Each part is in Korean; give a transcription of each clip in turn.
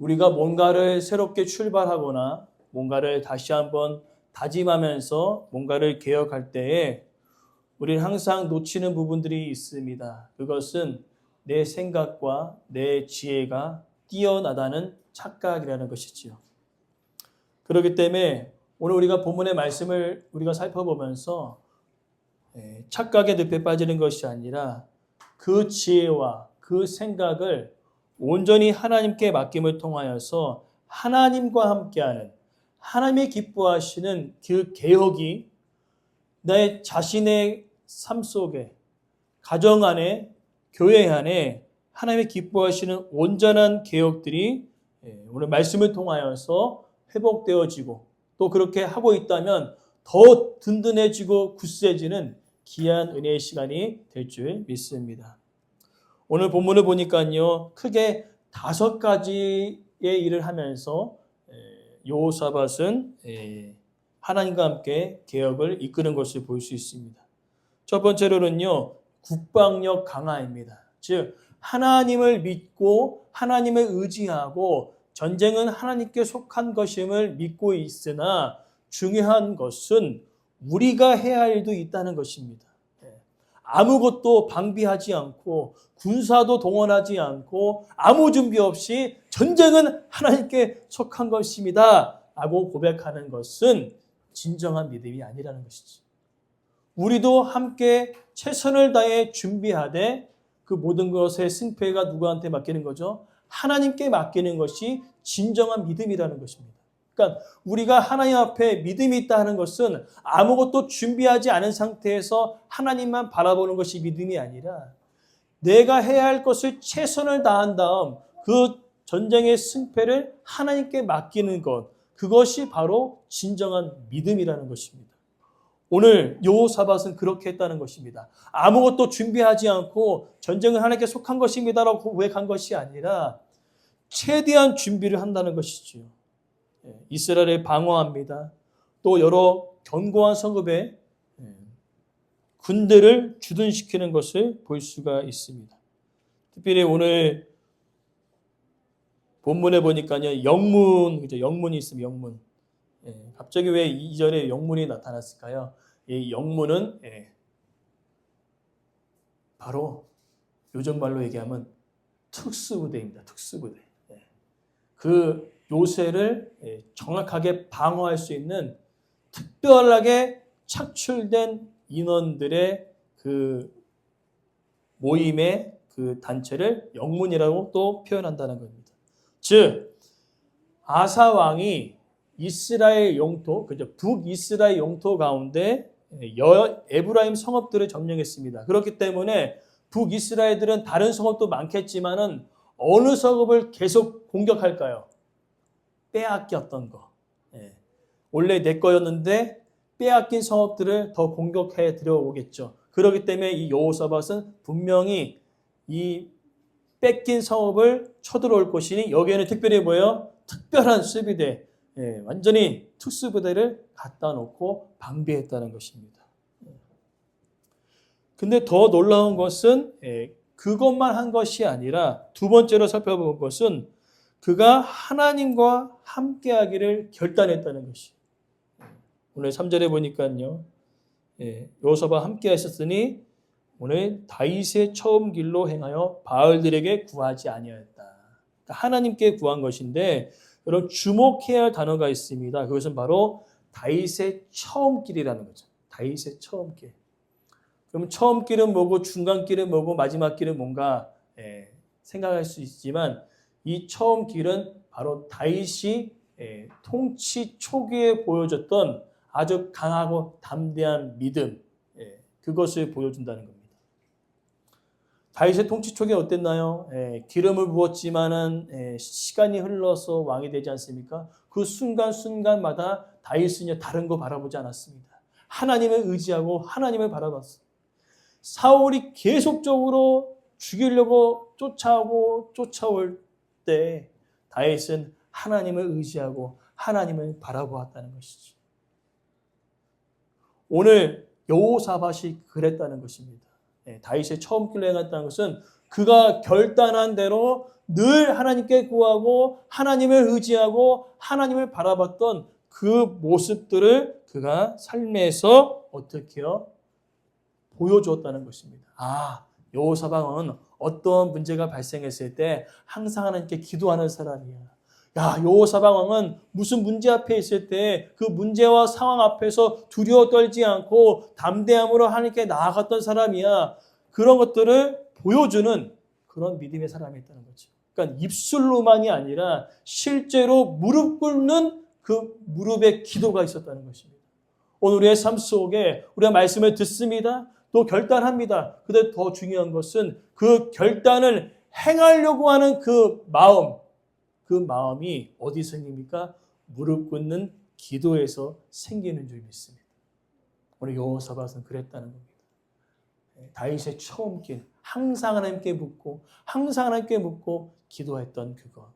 우리가 뭔가를 새롭게 출발하거나 뭔가를 다시 한번 다짐하면서 뭔가를 개혁할 때에 우리는 항상 놓치는 부분들이 있습니다. 그것은 내 생각과 내 지혜가 뛰어나다는 착각이라는 것이지요. 그렇기 때문에 오늘 우리가 본문의 말씀을 우리가 살펴보면서 예, 착각의 늪에 빠지는 것이 아니라 그 지혜와 그 생각을 온전히 하나님께 맡김을 통하여서 하나님과 함께하는 하나님이 기뻐하시는 그 개혁이 내 자신의 삶 속에 가정 안에 교회 안에 하나님이 기뻐하시는 온전한 개혁들이 예, 오늘 말씀을 통하여서 회복되어지고 또 그렇게 하고 있다면 더 든든해지고 굳세지는 귀한 은혜의 시간이 될 줄 믿습니다. 오늘 본문을 보니까요, 크게 다섯 가지의 일을 하면서 요사밭은 하나님과 함께 개혁을 이끄는 것을 볼 수 있습니다. 첫 번째로는요, 국방력 강화입니다. 즉, 하나님을 믿고 하나님을 의지하고 전쟁은 하나님께 속한 것임을 믿고 있으나 중요한 것은 우리가 해야 할 일도 있다는 것입니다. 아무것도 방비하지 않고 군사도 동원하지 않고 아무 준비 없이 전쟁은 하나님께 속한 것입니다. 라고 고백하는 것은 진정한 믿음이 아니라는 것이지. 우리도 함께 최선을 다해 준비하되 그 모든 것의 승패가 누구한테 맡기는 거죠? 하나님께 맡기는 것이 진정한 믿음이라는 것입니다. 그러니까 우리가 하나님 앞에 믿음이 있다 하는 것은 아무것도 준비하지 않은 상태에서 하나님만 바라보는 것이 믿음이 아니라 내가 해야 할 것을 최선을 다한 다음 그 전쟁의 승패를 하나님께 맡기는 것 그것이 바로 진정한 믿음이라는 것입니다. 오늘 요사밭은 그렇게 했다는 것입니다. 아무것도 준비하지 않고 전쟁은 하나님께 속한 것입니다라고 고백한 것이 아니라 최대한 준비를 한다는 것이지요. 예, 이스라엘을 방어합니다. 또 여러 견고한 성읍에 예, 군대를 주둔시키는 것을 볼 수가 있습니다. 특별히 오늘 본문에 보니까요 영문 그죠 영문이 있습니다. 영문. 예, 갑자기 왜 이절에 영문이 나타났을까요? 이 영문은 예, 바로 요즘 말로 얘기하면 특수부대입니다. 특수부대. 예. 그 요새를 예, 정확하게 방어할 수 있는 특별하게 착출된 인원들의 그 모임의 그 단체를 영문이라고 또 표현한다는 겁니다. 즉 아사 왕이 이스라엘 영토, 그죠? 북이스라엘 영토 가운데 여 에브라임 성읍들을 점령했습니다. 그렇기 때문에 북이스라엘들은 다른 성읍도 많겠지만은 어느 성읍을 계속 공격할까요? 빼앗겼던 거. 예. 원래 내 거였는데 빼앗긴 성읍들을 더 공격해 들어오겠죠. 그렇기 때문에 이 여호사밧은 분명히 이 뺏긴 성읍을 쳐들어올 것이니 여기에는 특별히 뭐예요? 특별한 수비대, 예, 완전히 특수부대를 갖다 놓고 방비했다는 것입니다. 근데 더 놀라운 것은 예, 그것만 한 것이 아니라 두 번째로 살펴본 것은 그가 하나님과 함께하기를 결단했다는 것이. 오늘 3절에 보니까요. 예, 요서와 함께 하셨으니 오늘 다윗의 처음 길로 행하여 바알들에게 구하지 아니하였다. 그러니까 하나님께 구한 것인데 여러분 주목해야 할 단어가 있습니다. 그것은 바로 다윗의 처음 길이라는 거죠. 다윗의 처음 길. 그럼 처음 길은 뭐고 중간 길은 뭐고 마지막 길은 뭔가 예, 생각할 수 있지만 이 처음 길은 바로 다윗이 예, 통치 초기에 보여줬던 아주 강하고 담대한 믿음 예, 그것을 보여준다는 겁니다. 다윗의 통치 초기에 어땠나요? 예, 기름을 부었지만은 시간이 흘러서 왕이 되지 않습니까? 그 순간 순간마다 다윗은 다른 거 바라보지 않았습니다. 하나님을 의지하고 하나님을 바라봤어요. 사울이 계속적으로 죽이려고 쫓아오고 쫓아올 때 다윗은 하나님을 의지하고 하나님을 바라보았다는 것이죠. 오늘 여호사밭이 그랬다는 것입니다. 네, 다윗의 처음 길로 행했다는 것은 그가 결단한 대로 늘 하나님께 구하고 하나님을 의지하고 하나님을 바라봤던 그 모습들을 그가 삶에서 어떻게요? 보여주었다는 것입니다. 아, 여호사방은 어떤 문제가 발생했을 때 항상 하나님께 기도하는 사람이야. 야, 여호사방 왕은 무슨 문제 앞에 있을 때 그 문제와 상황 앞에서 두려워 떨지 않고 담대함으로 하나님께 나아갔던 사람이야. 그런 것들을 보여주는 그런 믿음의 사람이 있다는 거죠. 그러니까 입술로만이 아니라 실제로 무릎 꿇는 그 무릎에 기도가 있었다는 것입니다. 오늘 우리의 삶 속에 우리가 말씀을 듣습니다. 또 결단합니다. 근데 더 중요한 것은 그 결단을 행하려고 하는 그 마음, 그 마음이 어디 생깁니까? 무릎 꿇는 기도에서 생기는 줄 믿습니다. 오늘 여호사밧은 그랬다는 겁니다. 네, 다윗의 처음 길, 항상 하나님께 묻고 항상 하나님께 묻고 기도했던 그거.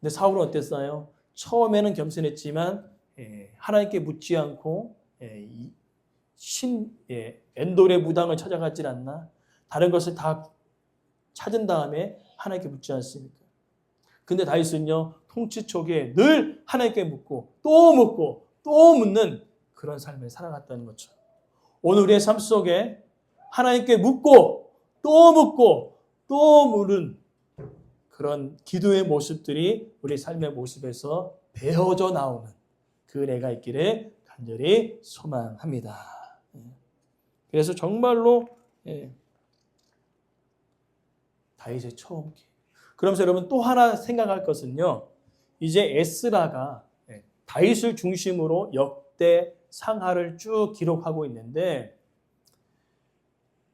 근데 사울은 어땠어요? 처음에는 겸손했지만 예, 하나님께 묻지 않고 예, 이 신 예, 엔돌의 무당을 찾아가질 않나? 다른 것을 다 찾은 다음에 하나님께 묻지 않습니까? 근데 다윗은요 통치 초기에 늘 하나님께 묻고 또 묻고 또 묻는 그런 삶을 살아갔다는 거죠. 오늘 우리의 삶 속에 하나님께 묻고 또 묻고 또 물은 그런 기도의 모습들이 우리 삶의 모습에서 배어져 나오는 그 은혜가 있기를 간절히 소망합니다. 그래서 정말로 예, 다윗의 처음 기. 그러면서 여러분 또 하나 생각할 것은요. 이제 에스라가 예, 다윗을 중심으로 역대 상하를 쭉 기록하고 있는데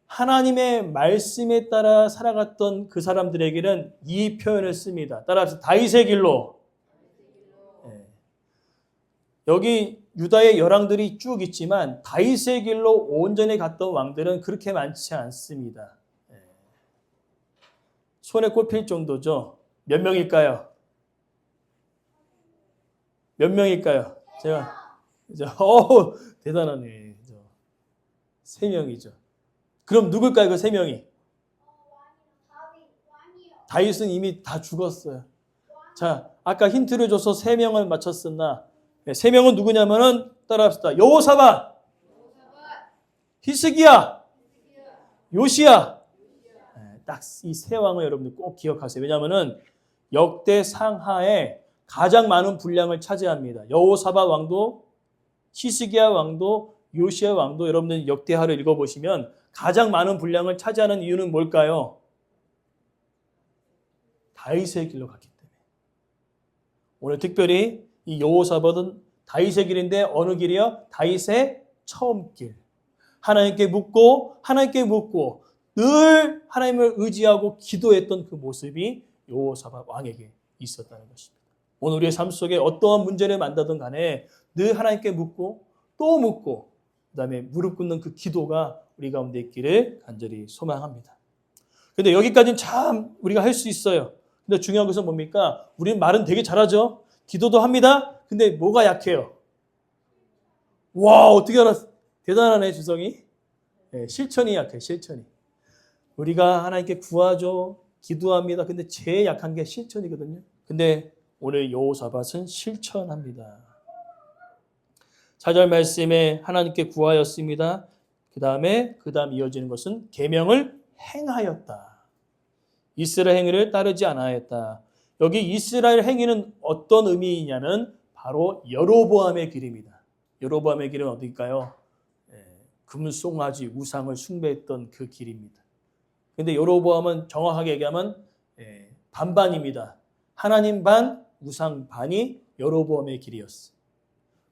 하나님의 말씀에 따라 살아갔던 그 사람들에게는 이 표현을 씁니다. 따라서 다윗의 길로. 예. 여기 유다의 열왕들이 쭉 있지만 다윗의 길로 온전히 갔던 왕들은 그렇게 많지 않습니다. 예. 손에 꼽힐 정도죠. 몇 명일까요? 몇 명일까요? 제가 어 대단하네. 세 명이죠. 그럼 누굴까요? 그 세 명이? 다윗은 이미 다 죽었어요. 자, 아까 힌트를 줘서 세 명을 맞췄으나 네, 세 명은 누구냐면은 따라합시다. 여호사밧, 히스기야, 요시야. 네, 딱이 세 왕을 여러분들 꼭 기억하세요. 왜냐하면은 역대 상하에 가장 많은 분량을 차지합니다. 여호사밧 왕도, 히스기야 왕도, 요시야 왕도 여러분들 역대하를 읽어보시면 가장 많은 분량을 차지하는 이유는 뭘까요? 다윗의 길로 갔기 때문에. 오늘 특별히 이 여호사밧은 다윗의 길인데 어느 길이요? 다윗의 처음 길. 하나님께 묻고 하나님께 묻고 늘 하나님을 의지하고 기도했던 그 모습이 여호사밧 왕에게 있었다는 것입니다. 오늘 우리의 삶 속에 어떠한 문제를 만나든 간에 늘 하나님께 묻고 또 묻고 그다음에 무릎 꿇는 그 기도가 우리 가운데 있기를 간절히 소망합니다. 근데 여기까지는 참 우리가 할 수 있어요. 근데 중요한 것은 뭡니까? 우리는 말은 되게 잘하죠. 기도도 합니다. 근데 뭐가 약해요? 와, 어떻게 알았어? 대단하네, 주성이. 네, 실천이 약해, 실천이. 우리가 하나님께 구하죠. 기도합니다. 근데 제일 약한 게 실천이거든요. 근데 오늘 여호사밧은 실천합니다. 4절 말씀에 하나님께 구하였습니다. 그 다음에 그 다음 이어지는 것은 계명을 행하였다. 이스라엘 행위를 따르지 않아였다. 여기 이스라엘 행위는 어떤 의미이냐는 바로 여로보암의 길입니다. 여로보암의 길은 어디일까요? 예, 금송아지 우상을 숭배했던 그 길입니다. 근데 여로보암은 정확하게 얘기하면 예, 반반입니다. 하나님 반, 우상 반이 여로보암의 길이었어.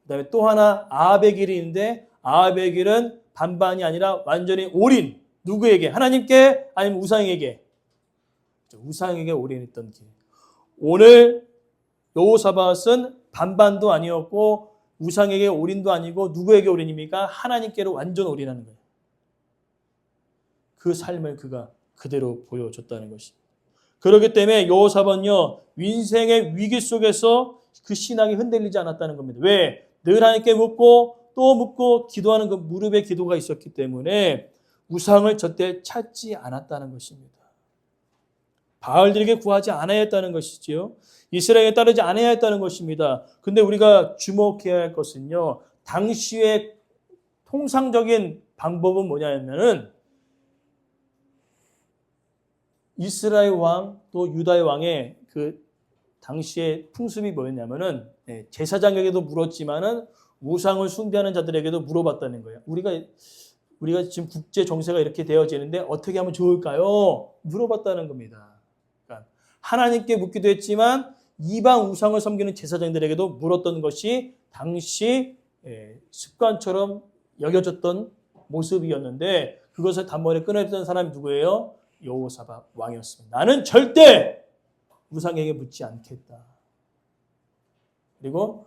그 다음에 또 하나 아합의 있는데 아합의 길은 반반이 아니라 완전히 올인. 누구에게? 하나님께 아니면 우상에게? 우상에게 올인했던 길. 오늘 여호사밧은 반반도 아니었고 우상에게 올인도 아니고 누구에게 올인입니까? 하나님께로 완전 올인하는 거예요. 그 삶을 그가 그대로 보여줬다는 것입니다. 그렇기 때문에 여호사밧은요 인생의 위기 속에서 그 신앙이 흔들리지 않았다는 겁니다. 왜? 늘 하나님께 묻고 또 묻고 기도하는 그 무릎의 기도가 있었기 때문에 우상을 절대 찾지 않았다는 것입니다. 바알들에게 구하지 않아야 했다는 것이지요. 이스라엘에 따르지 않아야 했다는 것입니다. 근데 우리가 주목해야 할 것은요. 당시의 통상적인 방법은 뭐냐면은 이스라엘 왕 또 유다의 왕의 그 당시의 풍습이 뭐였냐면은 네, 제사장에게도 물었지만은 우상을 숭배하는 자들에게도 물어봤다는 거예요. 우리가 우리가 지금 국제 정세가 이렇게 되어지는데 어떻게 하면 좋을까요? 물어봤다는 겁니다. 하나님께 묻기도 했지만 이방 우상을 섬기는 제사장들에게도 물었던 것이 당시 예, 습관처럼 여겨졌던 모습이었는데 그것을 단번에 끊어냈던 사람이 누구예요? 여호사박 왕이었습니다. 나는 절대 우상에게 묻지 않겠다. 그리고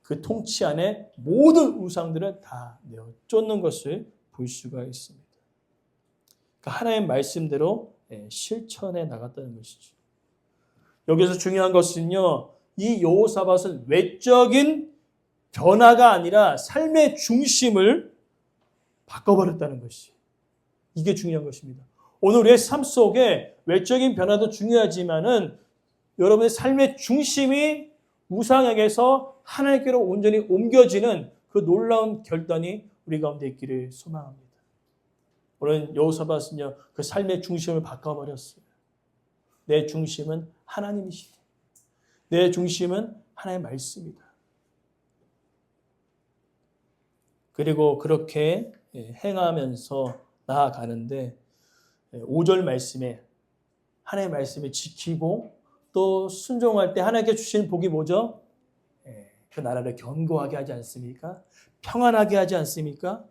그 통치 안에 모든 우상들을 다 내어 쫓는 것을 볼 수가 있습니다. 그러니까 하나의 말씀대로 예, 실천해 나갔다는 것이죠. 여기서 중요한 것은요, 이 여호사밧은 외적인 변화가 아니라 삶의 중심을 바꿔버렸다는 것이 이게 중요한 것입니다. 오늘 우리의 삶 속에 외적인 변화도 중요하지만은 여러분의 삶의 중심이 우상에게서 하나님께로 온전히 옮겨지는 그 놀라운 결단이 우리 가운데 있기를 소망합니다. 오늘 여호사밧은요 그 삶의 중심을 바꿔버렸어요. 내 중심은 하나님이시다. 내 중심은 하나님의 말씀이다. 그리고 그렇게 예, 행하면서 나아가는데 5절 말씀에 하나님의 말씀을 지키고 또 순종할 때 하나님께 주시는 복이 뭐죠? 예, 그 나라를 견고하게 하지 않습니까? 평안하게 하지 않습니까?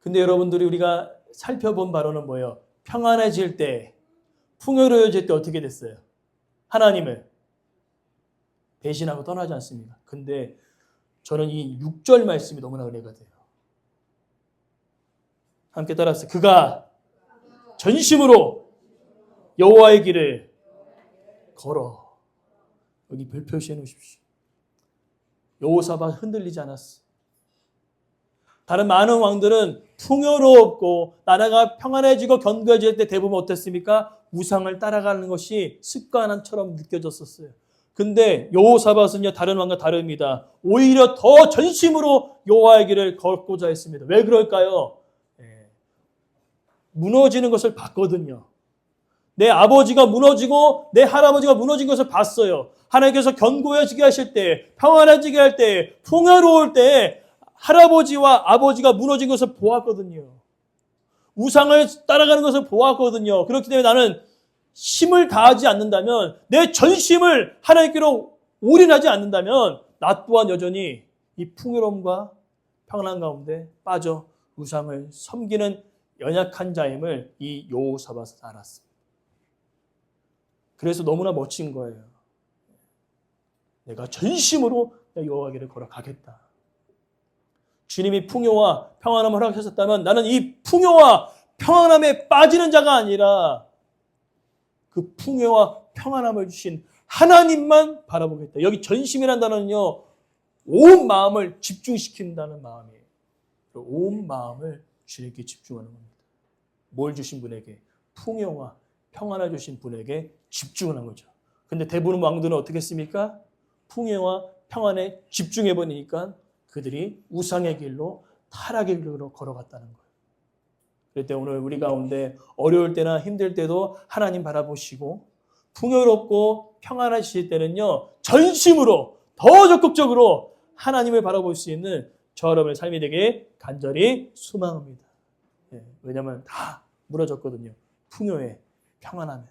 근데 여러분들이 우리가 살펴본 바로는 뭐예요? 평안해질 때, 풍요로워질 때 어떻게 됐어요? 하나님을 배신하고 떠나지 않습니다. 근데 저는 이 6절 말씀이 너무나 은혜가 돼요. 함께 따라서 그가 전심으로 여호와의 길을 걸어 여기 별 표시해 놓으십시오. 여호사밧 흔들리지 않았어. 다른 많은 왕들은 풍요롭고 나라가 평안해지고 견고해질 때 대부분 어땠습니까? 우상을 따라가는 것이 습관처럼 느껴졌었어요. 근데 여호사밧은요 다른 왕과 다릅니다. 오히려 더 전심으로 여호와의 길을 걷고자 했습니다. 왜 그럴까요? 예. 무너지는 것을 봤거든요. 내 아버지가 무너지고 내 할아버지가 무너진 것을 봤어요. 하나님께서 견고해지게 하실 때, 평안해지게 할 때, 풍요로울 때 할아버지와 아버지가 무너진 것을 보았거든요. 우상을 따라가는 것을 보았거든요. 그렇기 때문에 나는 힘을 다하지 않는다면, 내 전심을 하나님께로 올인하지 않는다면, 나 또한 여전히 이 풍요로움과 평안 가운데 빠져 우상을 섬기는 연약한 자임을 이 여호사밧은 알았습니다. 그래서 너무나 멋진 거예요. 내가 전심으로 여호와에게 걸어가겠다. 주님이 풍요와 평안함을 허락하셨다면 나는 이 풍요와 평안함에 빠지는 자가 아니라 그 풍요와 평안함을 주신 하나님만 바라보겠다. 여기 전심이란 단어는요, 온 마음을 집중시킨다는 마음이에요. 온 마음을 주님께 집중하는 겁니다. 뭘 주신 분에게? 풍요와 평안을 주신 분에게 집중하는 거죠. 근데 대부분 왕들은 어떻게 했습니까? 풍요와 평안에 집중해 버리니까 그들이 우상의 길로 타락의 길로 걸어갔다는 거예요. 그럴 때 오늘 우리 가운데 어려울 때나 힘들 때도 하나님 바라보시고 풍요롭고 평안하실 때는요 전심으로 더 적극적으로 하나님을 바라볼 수 있는 저 여러분의 삶이 되게 간절히 소망합니다. 예, 왜냐하면 다 무너졌거든요. 풍요에 평안함에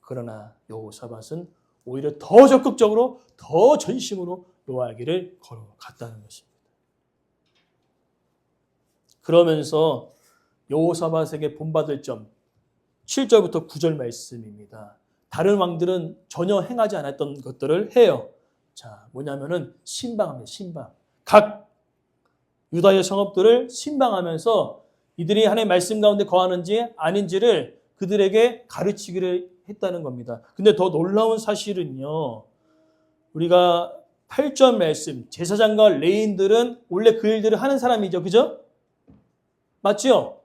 그러나 여호사밧은 오히려 더 적극적으로 더 전심으로 노아기를 걸어갔다는 것입니다. 그러면서 여호사밧에게 본받을 점 7절부터 9절 말씀입니다. 다른 왕들은 전혀 행하지 않았던 것들을 해요. 자, 뭐냐면은 신방합니다. 신방. 각 유다의 성읍들을 신방하면서 이들이 하나님의 말씀 가운데 거하는지 아닌지를 그들에게 가르치기를 했다는 겁니다. 근데 더 놀라운 사실은요. 우리가 8절 말씀, 제사장과 레인들은 원래 그 일들을 하는 사람이죠. 그죠? 맞죠?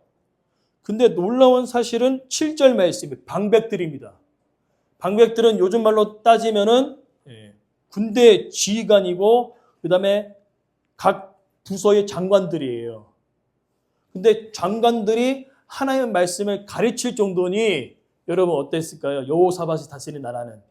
근데 놀라운 사실은 7절 말씀이 방백들입니다. 방백들은 요즘 말로 따지면은 예, 군대 지휘관이고 그다음에 각 부서의 장관들이에요. 근데 장관들이 하나님의 말씀을 가르칠 정도니 여러분 어땠을까요? 여호사밧이 다스리는 나라는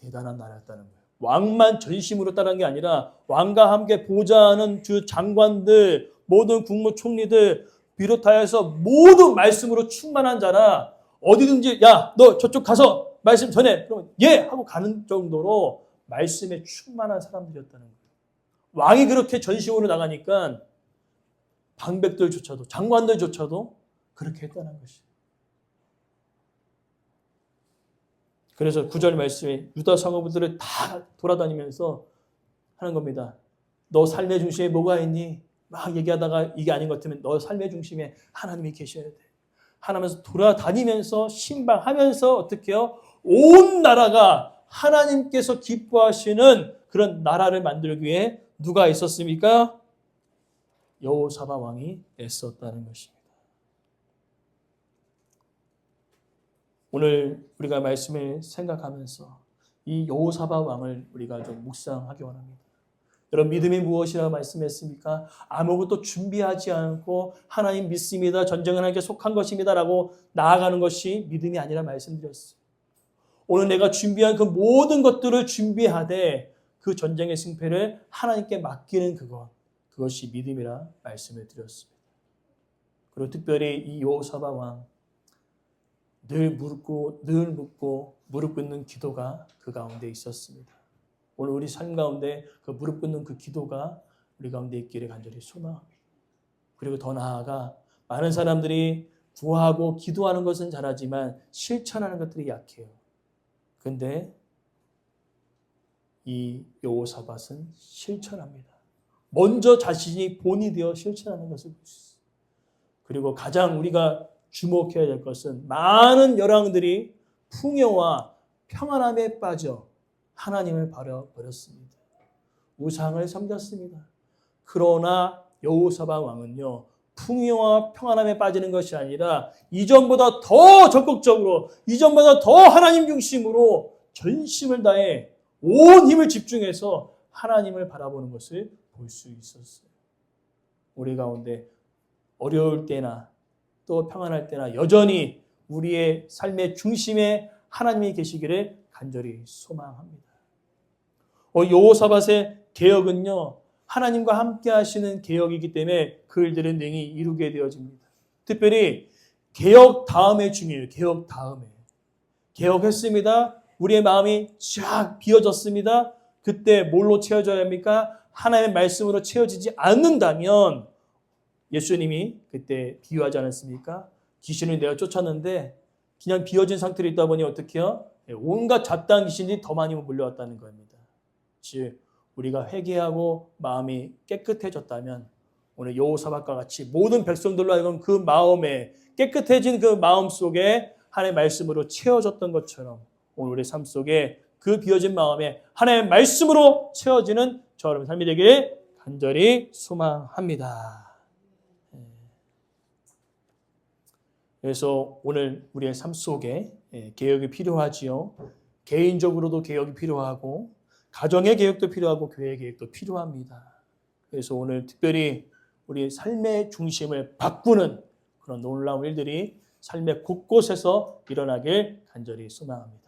대단한 나라였다는 거예요. 왕만 전심으로 따르는 게 아니라 왕과 함께 보좌하는 주 장관들, 모든 국무총리들 비롯하여서 모든 말씀으로 충만한 자라 어디든지 야 너 저쪽 가서 말씀 전해 그러면 예 하고 가는 정도로 말씀에 충만한 사람들이었다는 거예요. 왕이 그렇게 전심으로 나가니까 방백들조차도 장관들조차도 그렇게 했다는 것이에요. 그래서 구절 말씀에 유다 성어부들을 다 돌아다니면서 하는 겁니다. 너 삶의 중심에 뭐가 있니? 막 얘기하다가 이게 아닌 것 같으면 너 삶의 중심에 하나님이 계셔야 돼. 하나면서 돌아다니면서 신방하면서 어떻게요? 온 나라가 하나님께서 기뻐하시는 그런 나라를 만들기 위해 누가 있었습니까? 여호사바 왕이 애썼다는 것입니다. 오늘 우리가 말씀을 생각하면서 이 여호사바 왕을 우리가 좀 묵상하기 원합니다. 여러분 믿음이 무엇이라고 말씀했습니까? 아무것도 준비하지 않고 하나님 믿습니다. 전쟁은 하나님께 속한 것입니다라고 나아가는 것이 믿음이 아니라 말씀드렸어요. 오늘 내가 준비한 그 모든 것들을 준비하되 그 전쟁의 승패를 하나님께 맡기는 그것 그것이 믿음이라 말씀을 드렸습니다. 그리고 특별히 이 여호사바 왕늘 묻고 늘 묻고 무릎 꿇는 기도가 그 가운데 있었습니다. 오늘 우리 삶 가운데 그 무릎 꿇는 그 기도가 우리 가운데 있기를 간절히 소망합니다. 그리고 더 나아가 많은 사람들이 구하고 기도하는 것은 잘하지만 실천하는 것들이 약해요. 근데 이 여호사밧은 실천합니다. 먼저 자신이 본이 되어 실천하는 것을. 그리고 가장 우리가 주목해야 될 것은 많은 열왕들이 풍요와 평안함에 빠져 하나님을 버려버렸습니다. 우상을 섬겼습니다. 그러나 여호사밧 왕은요. 풍요와 평안함에 빠지는 것이 아니라 이전보다 더 적극적으로 이전보다 더 하나님 중심으로 전심을 다해 온 힘을 집중해서 하나님을 바라보는 것을 볼 수 있었어요. 우리 가운데 어려울 때나 또 평안할 때나 여전히 우리의 삶의 중심에 하나님이 계시기를 간절히 소망합니다. 어, 여호사밧의 개혁은요 하나님과 함께 하시는 개혁이기 때문에 그 일들은 능히 이루게 되어집니다. 특별히 개혁 다음에 중요해요. 개혁 다음에 개혁했습니다. 우리의 마음이 쫙 비어졌습니다. 그때 뭘로 채워져야 합니까? 하나님의 말씀으로 채워지지 않는다면 예수님이 그때 비유하지 않았습니까? 귀신을 내가 쫓았는데 그냥 비어진 상태로 있다 보니 어떻게 해요? 온갖 잡다한 귀신이 더 많이 몰려왔다는 겁니다. 즉 우리가 회개하고 마음이 깨끗해졌다면 오늘 여호사밧과 같이 모든 백성들로 하여금 그 마음에 깨끗해진 그 마음 속에 하나님의 말씀으로 채워졌던 것처럼 오늘 우리 삶 속에 그 비어진 마음에 하나님의 말씀으로 채워지는 저 여러분 삶이 되길 간절히 소망합니다. 예. 그래서 오늘 우리의 삶 속에 예, 개혁이 필요하지요. 개인적으로도 개혁이 필요하고 가정의 개혁도 필요하고 교회의 개혁도 필요합니다. 그래서 오늘 특별히 우리 삶의 중심을 바꾸는 그런 놀라운 일들이 삶의 곳곳에서 일어나길 간절히 소망합니다.